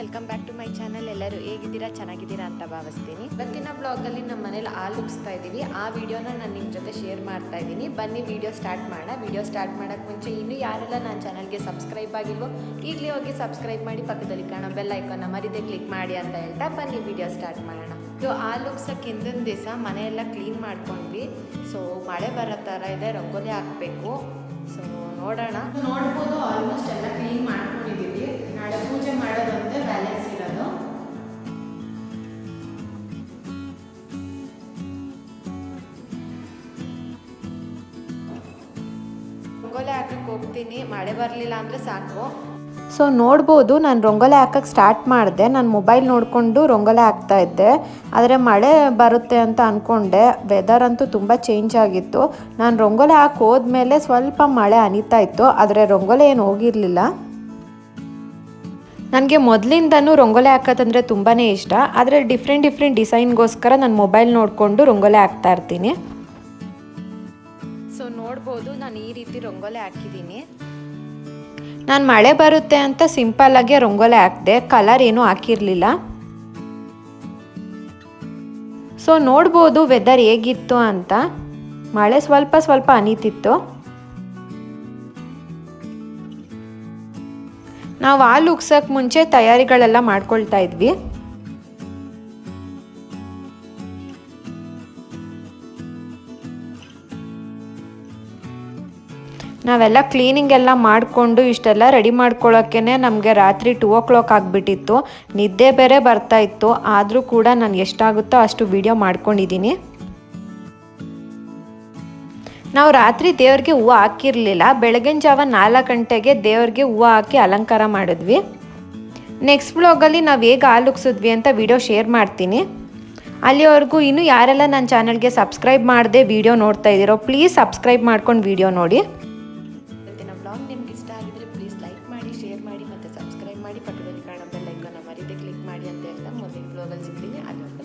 Welcome back to my channel. ಎಲ್ಲರೂ ಹೇಗಿದ್ದೀರಾ? ಚೆನ್ನಾಗಿದ್ದೀರಾ ಅಂತ ಭಾವಿಸ್ತೀನಿ. ಇವತ್ತಿನ ಬ್ಲಾಗಲ್ಲಿ ನಮ್ಮ ಮನೇಲಿ ಹಾಲು ಇದ್ದೀವಿ. ಆ ವಿಡಿಯೋನ ನಾನು ನಿಮ್ಮ ಜೊತೆ ಶೇರ್ ಮಾಡ್ತಾ ಇದ್ದೀನಿ. ಬನ್ನಿ ವಿಡಿಯೋ ಸ್ಟಾರ್ಟ್ ಮಾಡೋಣ. ವಿಡಿಯೋ ಸ್ಟಾರ್ಟ್ ಮಾಡೋಕ್ಕೆ ಮುಂಚೆ ಇನ್ನೂ ಯಾರೆಲ್ಲ ನನ್ನ ಚಾನಲ್ಗೆ ಸಬ್ಸ್ಕ್ರೈಬ್ ಆಗಿಲ್ವೋ, ಈಗಲೇ ಹೋಗಿ ಸಬ್ಸ್ಕ್ರೈಬ್ ಮಾಡಿ ಪಕ್ಕದಲ್ಲಿ ಕಾಣೋ ಬೆಲ್ ಐಕಾನ ಮರಿದೆ ಕ್ಲಿಕ್ ಮಾಡಿ ಅಂತ ಹೇಳ್ತಾ ಬನ್ನಿ ವಿಡಿಯೋ ಸ್ಟಾರ್ಟ್ ಮಾಡೋಣ. ಸೊ ಹಾಲು ಉಗ್ಸೋಕೆ ಹಿಂದಿನ ದಿವಸ ಮನೆಯೆಲ್ಲ ಕ್ಲೀನ್ ಮಾಡ್ಕೊಂಡ್ವಿ. ಸೊ ಮಳೆ ಬರೋ ಥರ ಇದೆ, ರಂಗೋಲಿ ಹಾಕಬೇಕು. ಸೊ ನೋಡೋಣ. ರಂಗೋಲಿ ಹಾಕಕ್ಕೆ ಹೋಗ್ತೀನಿ. ಮಳೆ ಬರಲಿಲ್ಲ ಅಂದರೆ ಸಾಕು. ಸೊ ನೋಡ್ಬೋದು. ನಾನು ರಂಗೋಲಿ ಹಾಕಕ್ಕೆ ಸ್ಟಾರ್ಟ್ ಮಾಡಿದೆ. ನಾನು ಮೊಬೈಲ್ ನೋಡಿಕೊಂಡು ರಂಗೋಲಿ ಹಾಕ್ತಾ ಇದ್ದೆ. ಆದರೆ ಮಳೆ ಬರುತ್ತೆ ಅಂತ ಅಂದ್ಕೊಂಡೆ ವೆದರ್ ಅಂತೂ ತುಂಬ ಚೇಂಜ್ ಆಗಿತ್ತು. ನಾನು ರಂಗೋಲಿ ಹಾಕಿ ಹೋದ್ಮೇಲೆ ಸ್ವಲ್ಪ ಮಳೆ ಅನಿತಾ ಇತ್ತು. ಆದರೆ ರಂಗೋಲಿ ಏನು ಹೋಗಿರಲಿಲ್ಲ. ನನಗೆ ಮೊದಲಿಂದನೂ ರಂಗೋಲಿ ಹಾಕೋದಂದರೆ ತುಂಬಾ ಇಷ್ಟ. ಆದರೆ ಡಿಫ್ರೆಂಟ್ ಡಿಫ್ರೆಂಟ್ ಡಿಸೈನ್ಗೋಸ್ಕರ ನಾನು ಮೊಬೈಲ್ ನೋಡಿಕೊಂಡು ರಂಗೋಲಿ ಹಾಕ್ತಾ ಇರ್ತೀನಿ. ಸೊ ನೋಡ್ಬೋದು, ನಾನು ಈ ರೀತಿ ರಂಗೋಲಿ ಹಾಕಿದ್ದೀನಿ. ನಾನು ಮಳೆ ಬರುತ್ತೆ ಅಂತ ಸಿಂಪಲ್ಲಾಗಿ ರಂಗೋಲಿ ಹಾಕಿದೆ ಕಲರ್ ಏನೂ ಹಾಕಿರಲಿಲ್ಲ. ಸೊ ನೋಡ್ಬೋದು ವೆದರ್ ಹೇಗಿತ್ತು ಅಂತ. ಮಳೆ ಸ್ವಲ್ಪ ಸ್ವಲ್ಪ ಅನಿತಿತ್ತು. ನಾವು ಹಾಲು ಉಗ್ಸೋಕ್ಕೆ ಮುಂಚೆ ತಯಾರಿಗಳೆಲ್ಲ ಮಾಡ್ಕೊಳ್ತಾ ಇದ್ವಿ. ನಾವೆಲ್ಲ ಕ್ಲೀನಿಂಗ್ ಎಲ್ಲ ಮಾಡಿಕೊಂಡು ಇಷ್ಟೆಲ್ಲ ರೆಡಿ ಮಾಡ್ಕೊಳ್ಳೋಕ್ಕೆ ನಮಗೆ ರಾತ್ರಿ ಟೂ ಓ ಕ್ಲಾಕ್ ಆಗಿಬಿಟ್ಟಿತ್ತು. ನಿದ್ದೆ ಬೇರೆ ಬರ್ತಾ ಇತ್ತು. ಆದರೂ ಕೂಡ ನಾನು ಎಷ್ಟಾಗುತ್ತೋ ಅಷ್ಟು ವಿಡಿಯೋ ಮಾಡ್ಕೊಂಡಿದ್ದೀನಿ. ನಾವು ರಾತ್ರಿ ದೇವ್ರಿಗೆ ಹೂವು ಹಾಕಿರಲಿಲ್ಲ. ಬೆಳಗಿನ ಜಾವ ನಾಲ್ಕು ಗಂಟೆಗೆ ದೇವ್ರಿಗೆ ಹೂವು ಹಾಕಿ ಅಲಂಕಾರ ಮಾಡಿದ್ವಿ. ನೆಕ್ಸ್ಟ್ ಬ್ಲಾಗಲ್ಲಿ ನಾವು ಹೇಗೆ ಆಲುಕ್ಸಿದ್ವಿ ಅಂತ ವಿಡಿಯೋ ಶೇರ್ ಮಾಡ್ತೀನಿ. ಅಲ್ಲಿವರೆಗೂ ಇನ್ನೂ ಯಾರೆಲ್ಲ ನನ್ನ ಚಾನಲ್ಗೆ ಸಬ್ಸ್ಕ್ರೈಬ್ ಮಾಡದೆ ವಿಡಿಯೋ ನೋಡ್ತಾ ಇದ್ದೀರೋ ಪ್ಲೀಸ್ ಸಬ್ಸ್ಕ್ರೈಬ್ ಮಾಡ್ಕೊಂಡು ವಿಡಿಯೋ ನೋಡಿ. ಶೇರ್ ಮಾಡಿ ಮತ್ತು ಸಬ್ಸ್ಕ್ರೈಬ್ ಮಾಡಿ ಪಕ್ಕದಲ್ಲಿ ಕಾಣೋ ಬೆಲ್ ಐಕಾನ ಮರೀದೆ ಕ್ಲಿಕ್ ಮಾಡಿ ಅಂತ ಹೇಳ್ತಾ ಮುಂದಿನ ಬ್ಲಾಗಲ್ಲಿ ಸಿಗ್ತೀನಿ. ಅಲ್ಲಿವರೆಗೂ